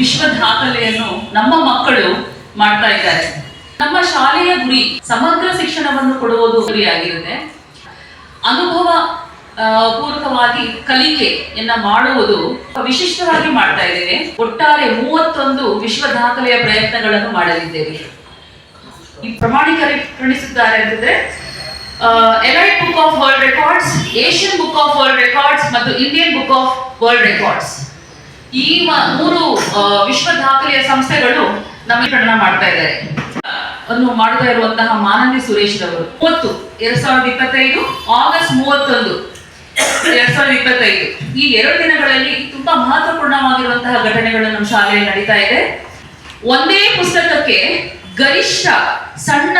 ವಿಶ್ವ ದಾಖಲೆಯನ್ನು ನಮ್ಮ ಮಕ್ಕಳು ಮಾಡ್ತಾ ಇದ್ದಾರೆ. ನಮ್ಮ ಶಾಲೆಯ ಗುರಿ ಸಮಗ್ರ ಶಿಕ್ಷಣವನ್ನು ಕೊಡುವುದು ಗುರಿಯಾಗಿರುತ್ತೆ. ಅನುಭವ ಪೂರ್ವಕವಾಗಿ ಕಲಿಕೆಯನ್ನ ಮಾಡುವುದು ವಿಶಿಷ್ಟವಾಗಿ ಮಾಡ್ತಾ ಇದ್ದೇವೆ. ಒಟ್ಟಾರೆ ಮೂವತ್ತೊಂದು ವಿಶ್ವ ದಾಖಲೆಯ ಪ್ರಯತ್ನಗಳನ್ನು ಮಾಡಲಿದ್ದೇವೆ. ಈ ಪ್ರಮಾಣೀಕರಿಸಿದ್ದಾರೆ ಅಂತಂದ್ರೆ elite book of world records Asian book of world records ಮತ್ತು Indian book of world records ಈ ಮೂರು ವಿಶ್ವ ದಾಖಲೆಯ ಸಂಸ್ಥೆಗಳು ನವೀಕರಣ ಮಾಡ್ತಾ ಇದ್ದಾರೆ. ಅನ್ನು ಮಾಡ್ತಾ ಇರುವಂತಹ ಮಾನನ್ಯ ಸುರೇಶ್ ರವರು. ಮೂವತ್ತು ಎರಡ್ ಸಾವಿರದ ಇಪ್ಪತ್ತೈದು, ಆಗಸ್ಟ್ ಮೂವತ್ತೊಂದು. ಎರಡ್ ಸಾವಿರದ ಇಪ್ಪತ್ತೈದು. ಈ ಎರಡು ದಿನಗಳಲ್ಲಿ ತುಂಬಾ ಮಹತ್ವಪೂರ್ಣವಾಗಿರುವಂತಹ ಘಟನೆಗಳು ನಮ್ಮ ಶಾಲೆಯಲ್ಲಿ ನಡೀತಾ ಇದೆ. ಒಂದೇ ಪುಸ್ತಕಕ್ಕೆ ಗರಿಷ್ಠ ಸಣ್ಣ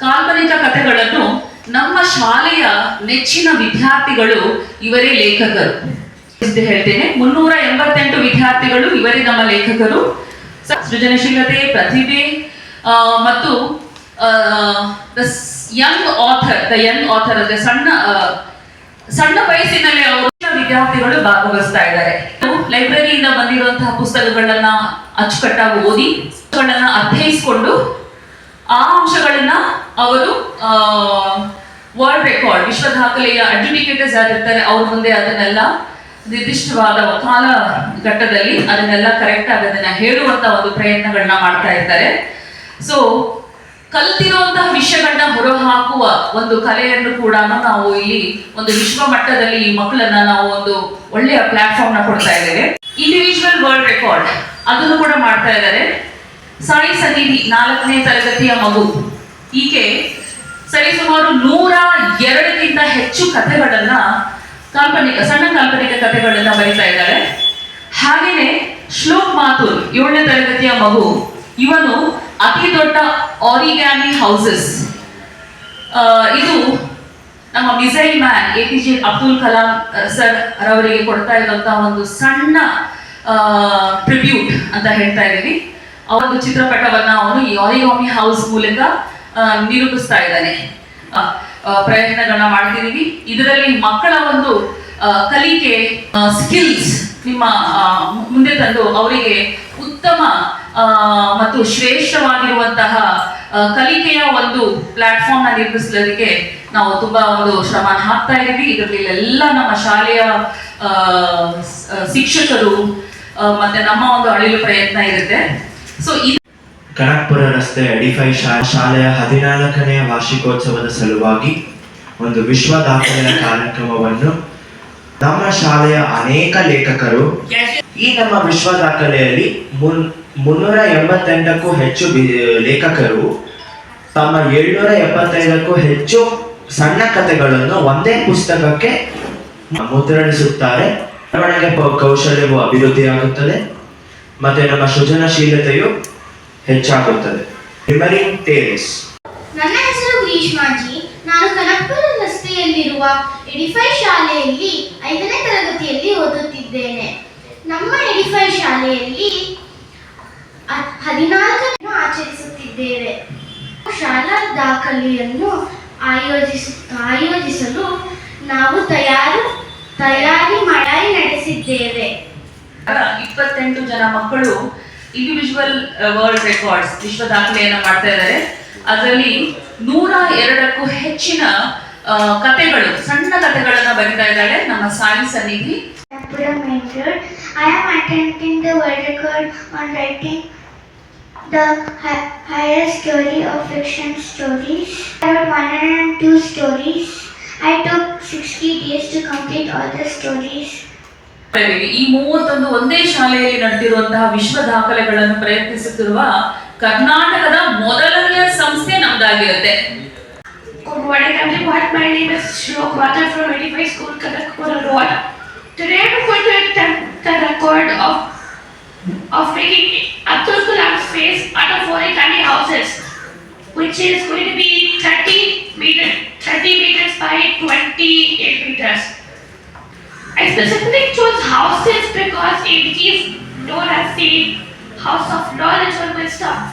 ಕಾಲ್ಪನಿಕ ಕಥೆಗಳನ್ನು ನಮ್ಮ ಶಾಲೆಯ ನೆಚ್ಚಿನ ವಿದ್ಯಾರ್ಥಿಗಳು ಇವರೇ ಲೇಖಕರು. ಹೇಳ್ತೇನೆ. ಮುನ್ನೂರ ಎಂಬತ್ತೆಂಟು ವಿದ್ಯಾರ್ಥಿಗಳು ಇವರೇ ನಮ್ಮ ಲೇಖಕರು. ಸೃಜನಶೀಲತೆ, ಪ್ರತಿಭೆ ಮತ್ತು the young author the young author ಅಂದ್ರೆ ಸಣ್ಣ ಸಣ್ಣ ವಯಸ್ಸಿನಲ್ಲಿ ಅವರು ವಿದ್ಯಾರ್ಥಿಗಳು ಭಾಗವಹಿಸ್ತಾ ಇದ್ದಾರೆ. ಲೈಬ್ರರಿಯಿಂದ ಬಂದಿರುವಂತಹ ಪುಸ್ತಕಗಳನ್ನ ಅಚ್ಚುಕಟ್ಟಾಗಿ ಓದಿ, ಪುಸ್ತಕಗಳನ್ನ ಅರ್ಥೈಸಿಕೊಂಡು ಆ ಅಂಶಗಳನ್ನ ಅವರು ವರ್ಲ್ಡ್ ರೆಕಾರ್ಡ್ ವಿಶ್ವ ದಾಖಲೆಯ ಅಡ್ಜುಡಿಕೇಟರ್ಸ್ ಯಾರಿರ್ತಾರೆ ಅವ್ರ ಮುಂದೆ ಅದನ್ನೆಲ್ಲ ನಿರ್ದಿಷ್ಟವಾದ ಕಾಲ ಘಟ್ಟದಲ್ಲಿ ಅದನ್ನೆಲ್ಲ ಕರೆಕ್ಟ್ ಆಗಿ ಅದನ್ನ ಹೇಳುವಂತ ಒಂದು ಪ್ರಯತ್ನಗಳನ್ನ ಮಾಡ್ತಾ ಇರ್ತಾರೆ. ಸೊ ಕಲ್ತಿರುವಂತಹ ವಿಷಯಗಳನ್ನ ಹೊರಹಾಕುವ ಒಂದು ಕಲೆಯನ್ನು ಕೂಡ ನಾವು ಇಲ್ಲಿ ಒಂದು ವಿಶ್ವ ಮಟ್ಟದಲ್ಲಿ ಈ ಮಕ್ಕಳನ್ನ ನಾವು ಒಂದು ಒಳ್ಳೆಯ ಪ್ಲಾಟ್ಫಾರ್ಮ್ನ ಕೊಡ್ತಾ ಇದ್ದೇವೆ. ಇಂಡಿವಿಜುವಲ್ ವರ್ಲ್ಡ್ ರೆಕಾರ್ಡ್ ಅದನ್ನು ಕೂಡ ಮಾಡ್ತಾ ಇದ್ದಾರೆ. ಸಾಯಿ ಸನ್ನಿಧಿ ನಾಲ್ಕನೇ ತರಗತಿಯ ಮಗು. ಈಕೆ ಸರಿಸುಮಾರು ನೂರ ಎರಡಕ್ಕಿಂತ ಹೆಚ್ಚು ಕಥೆಗಳನ್ನ ಕಾಲ್ಪನಿಕ, ಸಣ್ಣ ಕಾಲ್ಪನಿಕ ಕಥೆಗಳನ್ನ ಬರೀತಾ ಇದ್ದಾರೆ. ಹಾಗೆಯೇ ಶ್ಲೋಕ್ ಮಾಥುರ್, ಏಳನೇ ತರಗತಿಯ ಮಗು, ಇವನು ಅತಿ ದೊಡ್ಡ ಆರಿಗ್ಯಾಮಿ ಹೌಸಸ್ ಇದು ನಮ್ಮ missile man A P J Abdul Kalam sir ರವರಿಗೆ ಕೊಡ್ತಾ ಇರುವಂತಹ ಒಂದು ಸಣ್ಣ ಟ್ರಿಬ್ಯೂಟ್ ಅಂತ ಹೇಳ್ತಾ ಇದ್ದೀವಿ. ಒಂದು ಚಿತ್ರಪಟವನ್ನ ಅವನು ಈ ಆರಿಗಾಮಿ ಹೌಸ್ ಮೂಲಕ ನಿರೂಪಿಸ್ತಾ ಇದ್ದಾನೆ. ಪ್ರಯತ್ನಗಳನ್ನ ಮಾಡ್ತಿದ್ದೀವಿ ಇದರಲ್ಲಿ ಮಕ್ಕಳ ಒಂದು ಕಲಿಕೆ ಸ್ಕಿಲ್ಸ್ ನಿಮ್ಮ ಮುಂದೆ ತಂದು ಅವರಿಗೆ ಉತ್ತಮ ಮತ್ತು ಶ್ರೇಷ್ಠವಾಗಿರುವಂತಹ ಕಲಿಕೆಯ ಒಂದು ಪ್ಲಾಟ್ಫಾರ್ಮ್ನ ನಿರ್ಮಿಸಲಿಕ್ಕೆ ನಾವು ತುಂಬಾ ಒಂದು ಶ್ರಮ ಹಾಕ್ತಾ ಇದ್ದೀವಿ ಇದರಲ್ಲಿ ಎಲ್ಲ ನಮ್ಮ ಶಾಲೆಯ ಶಿಕ್ಷಕರು ಮತ್ತೆ ನಮ್ಮ ಒಂದು ಅಳಿಲು ಪ್ರಯತ್ನ ಇರುತ್ತೆ. ಸೊ ಕನಕ್ಪುರ ರಸ್ತೆ ಅಡಿಫೈ ಶಾಲೆಯ ಹದಿನಾಲ್ಕನೆಯ ವಾರ್ಷಿಕೋತ್ಸವದ ಸಲುವಾಗಿ ಒಂದು ವಿಶ್ವ ದಾಖಲೆಯ ಕಾರ್ಯಕ್ರಮವನ್ನು ನಮ್ಮ ಶಾಲೆಯ ಅನೇಕ ಲೇಖಕರು ಈ ನಮ್ಮ ವಿಶ್ವ ದಾಖಲೆಯಲ್ಲಿ ಮುನ್, ಮುನ್ನೂರ ಎಂಬತ್ತೆಂಟಕ್ಕೂ ಹೆಚ್ಚು ಲೇಖಕರು ತಮ್ಮ ಏಳ್ನೂರ ಎಪ್ಪತ್ತೈದಕ್ಕೂ ಹೆಚ್ಚು ಸಣ್ಣ ಕಥೆಗಳನ್ನು ಒಂದೇ ಪುಸ್ತಕಕ್ಕೆ ಮುದ್ರಣಿಸುತ್ತಾರೆ. ಬರವಣಿಗೆ ಕೌಶಲ್ಯವು ಅಭಿವೃದ್ಧಿಯಾಗುತ್ತದೆ. ಮತ್ತೆ ನಮ್ಮ ಸೃಜನಶೀಲತೆಯು ಹೆಚ್ಚಾಗುತ್ತದೆ. ರಿಮರಿಂಗ್ ಟೇಲ್ಸ್ ನನ್ನ ಹೆಸರು ಗ್ರೀಷ್ಮಾಜಿ. ನಾನು ಕನಕಪುರ ರಸ್ತೆಯಲ್ಲಿರುವ ಎಡಿಫೈ ಶಾಲೆಯಲ್ಲಿ ಐದನೇ ತರಗತಿಯಲ್ಲಿ ಓದುತ್ತಿದ್ದೇನೆ. ನಮ್ಮ ಎಡಿಫೈ ಶಾಲೆಯಲ್ಲಿ ಹ- ಹದಿನಾಲ್ಕನ್ನು ಆಚರಿಸುತ್ತಿದ್ದೇವೆ. ಶಾಲಾ ದಾಖಲೆಯನ್ನು ಆಯೋಜಿಸ ಆಯೋಜಿಸಲು ನಾವು ತಯಾರು ತಯಾರಿ ಮಾಡಿ ನಡೆಸಿದ್ದೇವೆ. ಇಪ್ಪತ್ತೆಂಟು ಜನ ಮಕ್ಕಳು ಇಂಡಿವಿಜುವಲ್ ವರ್ಲ್ಡ್ ರೆಕಾರ್ಡ್ಸ್ ವಿಶ್ವ ದಾಖಲೆಯನ್ನ ಮಾಡ್ತಾ ಇದ್ದಾರೆ ಅದರಲ್ಲಿ ನೂರ ಎರಡಕ್ಕೂ ಹೆಚ್ಚಿನ ಕಥೆಗಳು ಸಣ್ಣ ಕಥೆಗಳನ್ನ ಬರೀತಾ ಇದ್ದಾಳೆ ನಮ್ಮ ಸಾಯಿ ಸನ್ನಿಧಿ the the hi- highest story of fiction stories. I wrote 102 stories. I took 60 days to complete all the stories. ಈ ಮೂವತ್ತೊಂದು ಒಂದೇ ಶಾಲೆಯಲ್ಲಿ ನಡೆದಿರುವಂತಹ ವಿಶ್ವ ದಾಖಲೆಗಳನ್ನು ಪ್ರಯತ್ನಿಸುತ್ತಿರುವ ಕರ್ನಾಟಕದ ಮೊದಲನೆಯ ಸಂಸ್ಥೆ ನಮ್ದಾಗಿರುತ್ತೆ Good morning everyone, my name is Shlok Mathur from 85 School, Kanakpura Road. Today I'm going to attempt the record of making out of four tiny houses, which is going to be 30 meters, 30 meters by 28 meters. specifically chose houses because it is known as the house of knowledge or stuff.